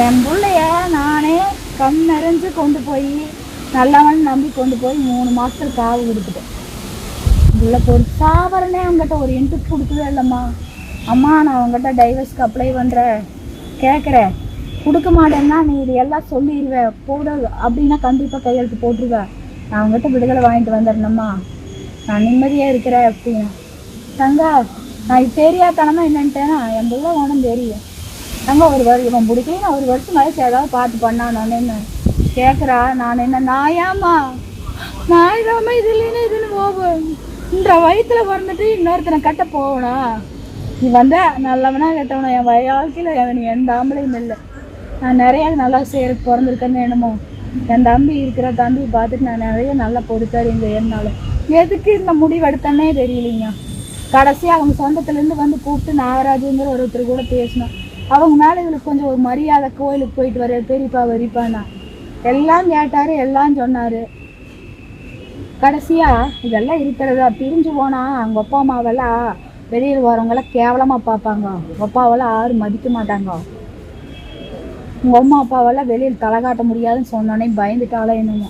என் பிள்ளைய நானே கண் நிறைஞ்சு கொண்டு போய் நல்லவன் நம்பி கொண்டு போய் மூணு மாதத்துக்கு காவு கொடுத்துட்டேன். புள்ள ஒரு சாவரனே அவங்ககிட்ட ஒரு இன்ட்ரெஸ்ட் கொடுக்கவே இல்லைம்மா. அம்மா நான் அவங்ககிட்ட டைவர்ஸ்க்கு அப்ளை பண்ணுறேன் கேட்குறேன் கொடுக்க மாட்டேன்னா நீ இது எல்லாம் சொல்லிடுவேன் போட அப்படின்னா கண்டிப்பாக கையெழுத்து போட்டுருவேன் நான் அவங்ககிட்ட விடுதலை வாங்கிட்டு வந்துடணும்மா. நான் நிம்மதியாக இருக்கிறேன் அப்படின்னு. தங்க நான் இது தெரியாதனமா என்னன்ட்டேன்னா என் பிள்ளை ஒன்றும் தெரியும். நம்ம ஒரு வரி இவன் பிடிக்கல நான் ஒரு வருஷம் கழிச்சு ஏதாவது பார்த்து பண்ணானு என்ன கேட்குறா நான் என்ன நாயாமா நான் இல்லாமல் இது இல்லைன்னு இதுன்னு போவேன் இந்த வயிற்றுல பிறந்துட்டு இன்னொருத்தனை கட்ட போவனா நீ வந்த நல்லவனா கெட்டவனா? என் வய வாழ்க்கையில் எனக்கு எந்த ஆம்பளையும் இல்லை. நான் நிறைய நல்லா சேர பிறந்திருக்கேன்னு என்னமோ. என் தம்பி இருக்கிற தம்பி பார்த்துட்டு நான் நிறைய நல்லா பொறுத்தாரு இந்த என்னால் எதுக்கு இந்த முடிவெடுத்தேன்னே தெரியலைங்க. கடைசியாக அவங்க சொந்தத்துலேருந்து வந்து கூப்பிட்டு நாகராஜுங்கிற ஒருத்தர் கூட பேசினோம். அவங்க மேலே இவளுக்கு கொஞ்சம் ஒரு மரியாதை கோயிலுக்கு போயிட்டு வர பெரியப்பா வரிப்பானா எல்லாம் கேட்டார் எல்லாம் சொன்னார். கடைசியா இதெல்லாம் இருக்கிறதா? பிரிஞ்சு போனா அவங்க அப்பா அம்மாவெல்லாம் வெளியில் வரவங்களாம் கேவலமாக பார்ப்பாங்க. அப்பாவெல்லாம் யாரும் மதிக்க மாட்டாங்க. உங்கள் அம்மா அப்பாவெல்லாம் வெளியில் தலை காட்ட முடியாதுன்னு சொன்னோன்னே பயந்துட்டாலே என்னமோ.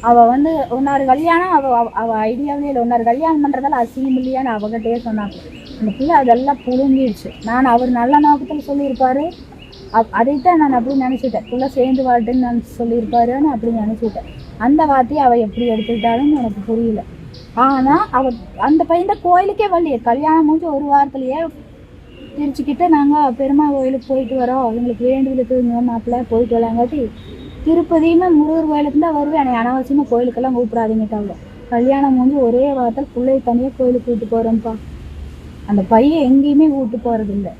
அவள் வந்து ஒன்னாரு கல்யாணம் அவள் அவ- அவள் ஐடியாவே இல்லை. ஒன்னாரு கல்யாணம் பண்ணுறதால அசிங்கம் இல்லையான்னு அவகிட்டே சொன்னாங்க. அந்த பிள்ளை அதெல்லாம் புழுங்கிடுச்சு நான் அவர் நல்ல நோக்கத்தில் சொல்லியிருப்பாரு. அப் அதைத்தான் நான் அப்படி நினச்சிட்டேன். பிள்ளை சேர்ந்து வாட்டுன்னு நான் சொல்லியிருப்பாருன்னு அப்படி நினச்சிட்டேன். அந்த வார்த்தையை அவள் எப்படி எடுத்துக்கிட்டாலும் எனக்கு புரியல. ஆனால் அவள் அந்த பையன் கோயிலுக்கே வரலையே. கல்யாணம் முடிஞ்சு ஒரு வாரத்துலையே திருச்சிக்கிட்ட நாங்கள் பெருமா கோயிலுக்கு போயிட்டு வரோம். எங்களுக்கு வேண்டுதலுக்கு மாப்பிள்ளை போயிட்டு வரலாங்காட்டி திருப்பதியுமே முருகர் கோயிலுக்கு தான் வருவேன். என்னை அனாவசியமாக கோயிலுக்கெல்லாம் கூப்பிடாதீங்கட்டாங்க. கல்யாணம் முடிஞ்சு ஒரே வாரத்தில் பிள்ளைய தனியாக கோயிலுக்கு கூப்பிட்டு போகிறோம்ப்பா அந்த பையன் எங்கேயுமே கூப்பிட்டு போகிறது இல்லை